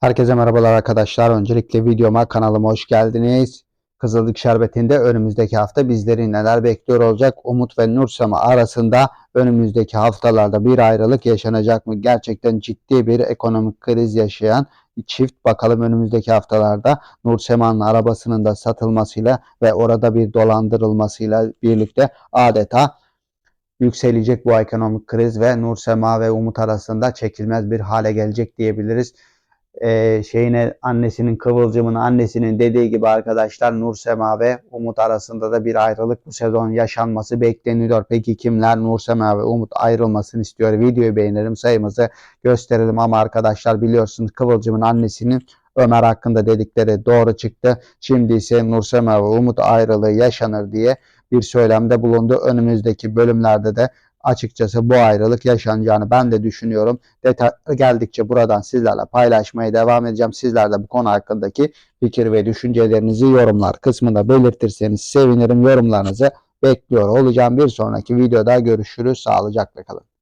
Herkese merhabalar arkadaşlar. Öncelikle videoma kanalıma hoş geldiniz. Kızıldık Şerbeti'nde önümüzdeki hafta bizleri neler bekliyor olacak? Umut ve Nursema arasında önümüzdeki haftalarda bir ayrılık yaşanacak mı? Gerçekten ciddi bir ekonomik kriz yaşayan çift bakalım önümüzdeki haftalarda Nursema'nın arabasının da satılmasıyla ve orada bir dolandırılmasıyla birlikte adeta yükselecek bu ekonomik kriz ve Nursema ve Umut arasında çekilmez bir hale gelecek diyebiliriz e, şeyine annesinin Kıvılcım'ın annesinin dediği gibi arkadaşlar Nursema ve Umut arasında da bir ayrılık bu sezon yaşanması bekleniyor. Peki kimler Nursema ve Umut ayrılmasını istiyor? Videoyu beğenelim sayımızı gösterelim ama arkadaşlar biliyorsunuz Kıvılcım'ın annesinin Ömer hakkında dedikleri doğru çıktı. Şimdi ise Nursema ve Umut ayrılığı yaşanır diye bir söylemde bulundu. Önümüzdeki bölümlerde de açıkçası bu ayrılık yaşanacağını ben de düşünüyorum. Detayları geldikçe buradan sizlerle paylaşmaya devam edeceğim. Sizler de bu konu hakkındaki fikir ve düşüncelerinizi yorumlar kısmında belirtirseniz sevinirim. Yorumlarınızı bekliyor olacağım. Bir sonraki videoda görüşürüz. Sağlıcakla kalın.